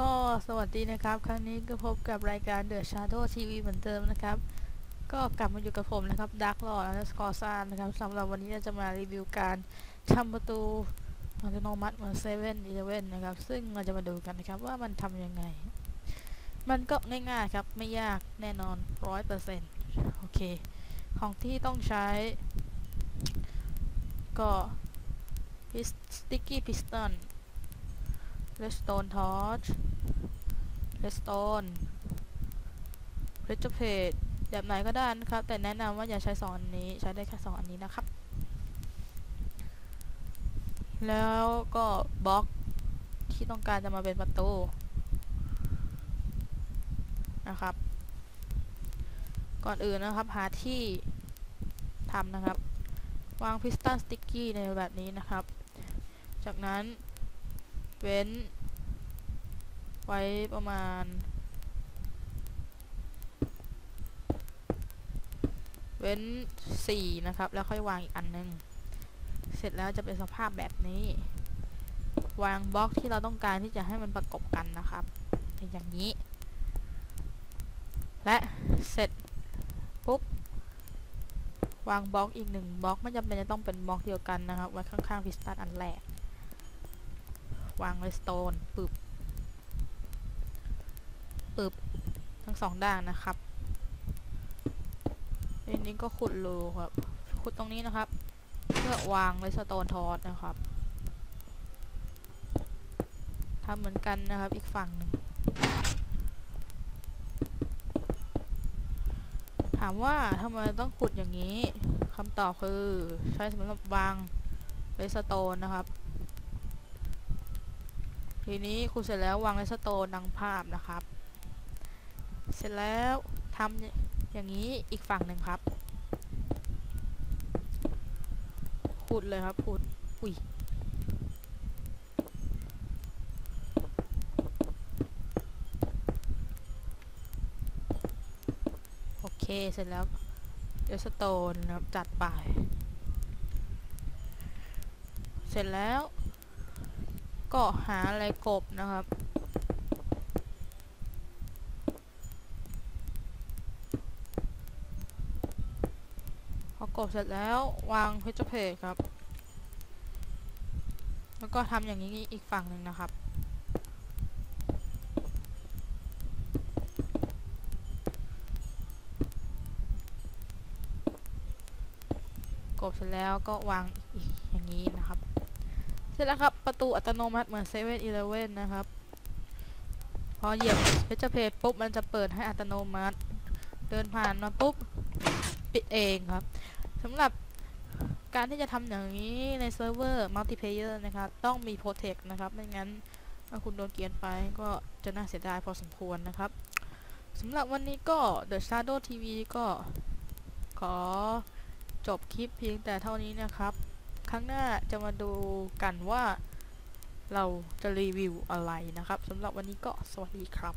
ก็สวัสดีนะครับ ครั้งนี้ก็พบกับรายการ The Shadow TV เหมือนเดิมนะครับ ก็กลับมาอยู่กับผมนะครับ Dark Lord และ s c o r s a นะครับสำหรับวันนี้เราจะมารีวิวการทำประตูอัตโนมัติเหมือน7 e เ e ่นนะครับ ซึ่งเราจะมาดูกันนะครับว่ามันทำยังไง มันก็ง่ายๆครับ ไม่ยากแน่นอน100%โอเค ของที่ต้องใช้ ก็สติ๊กกี้พิสตัน sticky piston redstone torch redstone pressure page แบบไหนก็ได้นะครับ แต่แนะนำว่าอย่าใช้สองอันนี้ ใช้ได้แค่สองอันนี้นะครับ แล้วก็บล็อกที่ต้องการจะมาเป็นประตูนะครับ ก่อนอื่นนะครับ หาที่ทำนะครับ วางพิสตันสติ๊กกี้ในแบบนี้นะครับ จากนั้น เว้น ไว้ประมาณ เว้นสี่นะครับ แล้วค่อยวางอีกอันหนึ่งเสร็จแล้วจะเป็นสภาพแบบนี้ วางบล็อกที่เราต้องการที่จะให้มันประกบกันนะครับ เป็นอย่างนี้ และเสร็จปุ๊บวางบล็อกอีกหนึ่งบล็อกไม่จำเป็นจะต้องเป็นบล็อกเดียวกันนะครับไว้ข้างๆพิสตันอันแรก วางเลยสโตนปึบปึบทั้งสองด้านนะครับอันนี้ก็ขุดรูครับ ขุดตรงนี้นะครับ เพื่อวางเลยสโตนทอสนะครับทำเหมือนกันนะครับอีกฝั่งหนึ่งถามว่าทำไมต้องขุดอย่างนี้คำตอบคือใช้สำหรับวางเลสโตนนะครับ ทีนี้ครูเสร็จแล้ววางเลสโตนดังภาพนะครับ เสร็จแล้วทำอย่างนี้อีกฝั่งหนึ่งครับ ขุดเลยครับขุดอุ้ยโอเคเสร็จแล้วเลสโตนครับจัดไป เสร็จแล้ว ก็หาอะไรกบนะครับพอกบเสร็จแล้ววางเพชรเพจครับ แล้วก็ทำอย่างนี้อีกฝั่งหนึ่งนะครับกบเสร็จแล้วก็วางอีกอย่างนี้นะครับ ร็จแล้วครับ ประตูอัตโนมัติเหมือนเซเว่นอีเลเว่นนะครับ พอเหยียบเพชรเพจปุ๊บมันจะเปิดให้อัตโนมัติ เดินผ่านมาปุ๊บ ปิดเองครับสำหรับการที่จะทำอย่างนี้ในเซิร์ฟเวอร์มัลติเพเยอร์นะครับ ต้องมีโปรเทคนะครับ ไม่งั้นถ้าคุณโดนเกียนไปก็จะน่าเสียดายพอสมควรนะครับสำหรับวันนี้ก็ The Shadow TV ก็ขอจบคลิปเพียงแต่เท่านี้นะครับ ครั้งหน้าจะมาดูกันว่าเราจะรีวิวอะไรนะครับสำหรับวันนี้ก็สวัสดีครับ